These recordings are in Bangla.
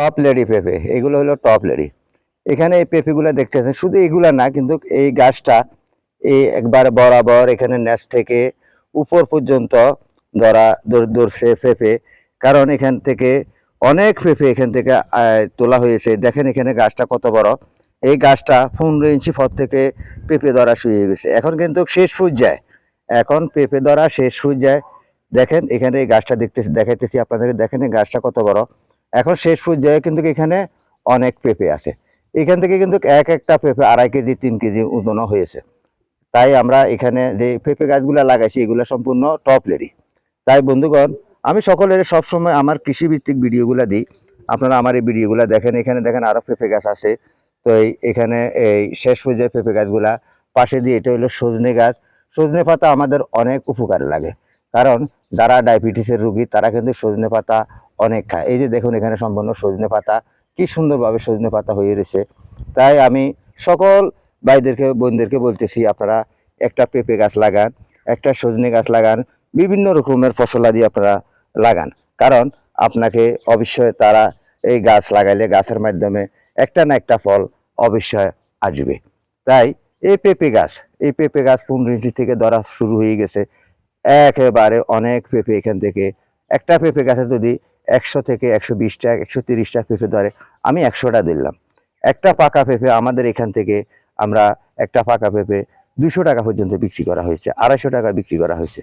টপ লেডি পেঁপে এগুলো হলো টপ লেডি এখানে এই পেঁপেগুলো দেখতেছেন শুধু এগুলা না, কিন্তু এই গাছটা এই একবার বরাবর এখানে নেচ থেকে উপর পর্যন্ত ধরা, ধর- ধরছে পেঁপে। কারণ এখান থেকে অনেক পেঁপে এখান থেকে তোলা হয়েছে। দেখেন এখানে গাছটা কত বড়। এই গাছটা পনেরো ইঞ্চি পর থেকে পেঁপে ধরা শুয়ে গেছে। এখন কিন্তু শেষ পর্যায়ে। এখন পেঁপে ধরা শেষ পর্যায়ে। দেখেন এখানে এই গাছটা দেখতে দেখাইতেছি আপনাদেরকে। দেখেন এই গাছটা কত বড়। এখন শেষ পর্যায়ে কিন্তু এখানে অনেক পেঁপে আছে। এখান থেকে কিন্তু এক একটা পেঁপে আড়াই কেজি, তিন কেজি ওজনও হয়েছে। তাই আমরা এখানে যে পেঁপে গাছগুলো লাগাইছি, এগুলো সম্পূর্ণ টপ লেডি তাই বন্ধুগণ, আমি সকলের সবসময় আমার কৃষিভিত্তিক ভিডিওগুলো দিই। আপনারা আমার এই ভিডিওগুলো দেখেন, এখানে দেখেন আরও পেঁপে গাছ আছে। তো এই, এখানে এই শেষ পর্যায়ে পেঁপে গাছগুলা, পাশে দিয়ে এটা হলো সজনে গাছ। সজনে পাতা আমাদের অনেক উপকার লাগে। কারণ যারা ডায়াবেটিসের রোগী, তারা কিন্তু সজনে পাতা অনেক খায়। এই যে দেখুন এখানে সম্পূর্ণ সজনে পাতা, কি সুন্দরভাবে সজনে পাতা হয়ে রয়েছে। তাই আমি সকল ভাইদেরকে, বোনদেরকে বলতেছি, আপনারা একটা পেঁপে গাছ লাগান, একটা সজনে গাছ লাগান, বিভিন্ন রকমের ফসলাদি আপনারা লাগান। কারণ আপনাকে অবশ্যই তারা এই গাছ লাগাইলে গাছের মাধ্যমে একটা না একটা ফল অবশ্যই আসবে। তাই এই পেঁপে গাছ, এই পেঁপে গাছ পনেরো ইঞ্চি থেকে ধরা শুরু হয়ে গেছে। একেবারে অনেক পেঁপে এখান থেকে। একটা পেঁপে গাছে যদি একশো থেকে একশো বিশটা একশো তিরিশটা পেঁপে ধরে। আমি একশোটা দিলাম। একটা পাকা পেঁপে আমাদের এখান থেকে আমরা একটা পাকা পেঁপে দুশো টাকা পর্যন্ত বিক্রি করা হয়েছে, আড়াইশো টাকা বিক্রি করা হয়েছে।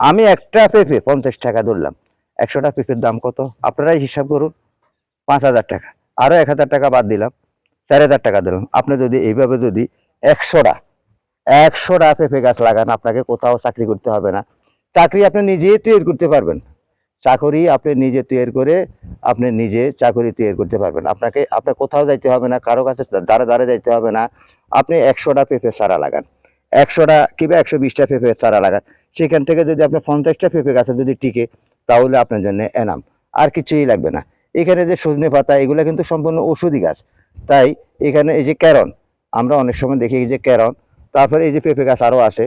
আমি একটা পেঁপে পঞ্চাশ টাকা ধরলাম। একশোটা পেঁপের দাম কত? আপনারাই হিসাব করুন। পাঁচ হাজার টাকা। আরও এক হাজার টাকা বাদ দিলাম। চার হাজার টাকা দিলাম আপনি যদি এইভাবে যদি একশোটা একশোটা পেঁপে গাছ লাগান, আপনাকে কোথাও চাকরি করতে হবে না। চাকরি আপনি নিজেই তৈরি করতে পারবেন। চাকরি আপনি নিজে তৈরি করে আপনি নিজে চাকরি তৈরি করতে পারবেন। আপনাকে, আপনার কোথাও যাইতে হবে না, কারও কাছে দাঁড়ে দাঁড়ে যাইতে হবে না। আপনি একশোটা পেঁপে চারা লাগান। একশোটা কিংবা একশো বিশটা পেঁপে চারা লাগান। সেখান থেকে যদি আপনি পঞ্চাশটা পেঁপে গাছে যদি টিকে, তাহলে আপনার জন্য এনাম। আর কিছুই লাগবে না। এখানে যে সজনে পাতা, এগুলো কিন্তু সম্পূর্ণ ওষুধি গাছ। তাই এখানে এই যে ক্যারন, আমরা অনেক সময় দেখি যে ক্যারন, তারপরে এই যে পেঁপে গাছ আরও আছে।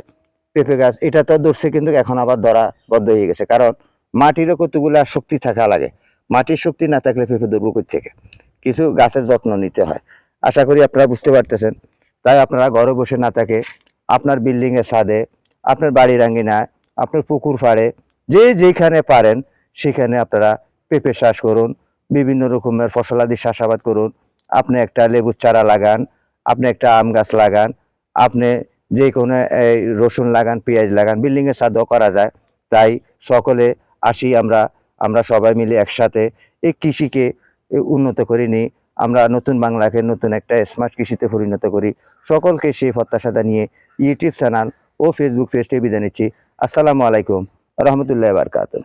পেঁপে গাছ, এটা তো ধরছে কিন্তু এখন আবার ধরা বদ্ধ হয়ে গেছে। কারণ মাটিরও কতগুলা শক্তি থাকা লাগে। মাটির শক্তি না থাকলে পেঁপে ধরবো থেকে কিছু গাছের যত্ন নিতে হয়। আশা করি আপনারা বুঝতে পারতেছেন। তাই আপনারা ঘরে বসে না থাকে আপনার বিল্ডিং এর ছাদে আপনার বাড়ির আঙ্গিনায় আপনার পুকুর পাড়ে যে যেখানে পারেন সেখানে আপনারা পেঁপে চাষ করুন বিভিন্ন রকমের ফসলাদি চাষাবাদ করুন। আপনি একটা লেবুর চারা লাগান আপনি একটা আম গাছ লাগান আপনি যে কোনো এই, রসুন লাগান পেঁয়াজ লাগান বিল্ডিং এর ছাদও করা যায়। তাই সকলে আসি, আমরা আমরা সবাই মিলে একসাথে এই কৃষিকে উন্নত করে নিই। আমরা নতুন বাংলাকে নতুন একটা স্মার্ট কৃষিতে পরিণত করি। সকলকে সেই প্রত্যাশাটা নিয়ে ইউটিউব চ্যানেল ও ফেসবুক পেজটি বিদায় নিচ্ছি। আসসালামু আলাইকুম। রহমতুল্লাহ বারকাতুহ।